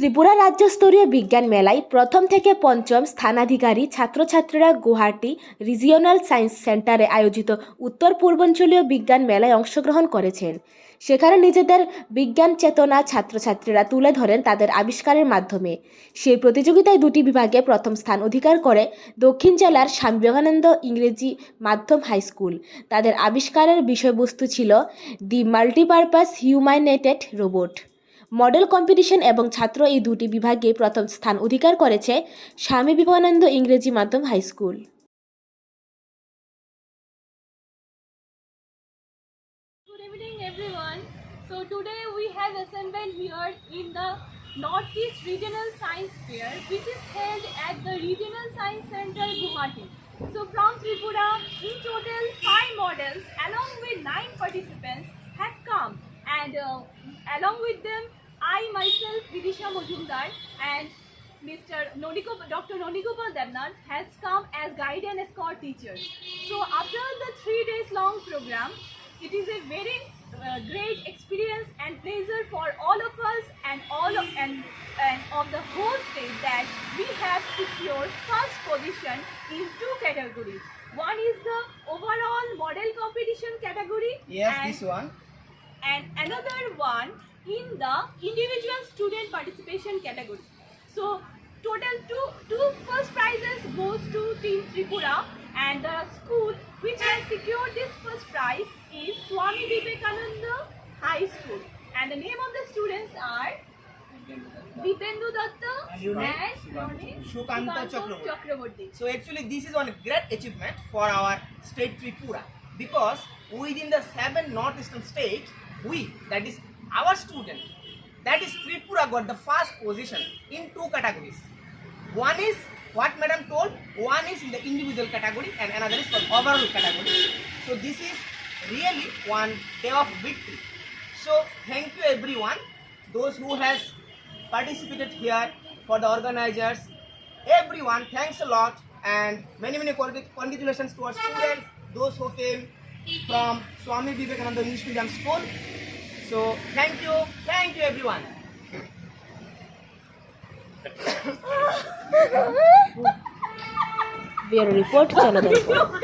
ত্রিপুরা রাজ্যস্তরীয় বিজ্ঞান মেলায় প্রথম থেকে পঞ্চম স্থানাধিকারী ছাত্রছাত্রীরা গুয়াহাটি রিজিওনাল সায়েন্স সেন্টারে আয়োজিত উত্তর পূর্বাঞ্চলীয় বিজ্ঞান মেলায় অংশগ্রহণ করেছেন। সেখানে নিজেদের বিজ্ঞান চেতনা ছাত্রছাত্রীরা তুলে ধরেন তাদের আবিষ্কারের মাধ্যমে। সেই প্রতিযোগিতায় দুটি বিভাগে প্রথম স্থান অধিকার করে দক্ষিণ জেলার স্বামী বিবেকানন্দ ইংরেজি মাধ্যম হাই স্কুল। তাদের আবিষ্কারের বিষয়বস্তু ছিল the multipurpose humanated robot. Model competition এবং ছাত্র এই দুটি বিভাগে প্রথম স্থান অধিকার করেছে স্বামী বিবেকানন্দ ইংরেজি মাধ্যম high school Northeast Regional Science Fair, which is held at the Regional Science Center, Guwahati. So from Tripura, in total five models, along with nine participants, have come, and uh, along with them, Vidisha Mujumdar, and Mr. Noniko, Dr. Nonigopal Devnath has come as guide and escort teachers. So after the three days long program, it is a very uh, great experience and pleasure for all of us and all of and, and of the whole state that we have secured first position in two categories. One is the overall model competition category Yes, and, this one. and another one in the individual student participation category. So total two two first prizes goes to Team Tripura and the school which has secured this first prize is Swami Vivekananda High School and the name of the students are Dipendu Datta And your name? and your name? Shukanta Shukanta Chakraborty. Chakraborty. So actually this is one great achievement for our state Tripura because within the seven northeastern states, we, that is our student, that is Tripura got the first position in two categories. One is what madam told, one is in the individual category and another is for overall category. So this is really one day of victory. So thank you everyone, those who has participated here, for the organizers, everyone, thanks a lot and many many congratulations to our students, those who came from Swami Vivekananda English Medium School. So thank you, thank you everyone. we are Janata report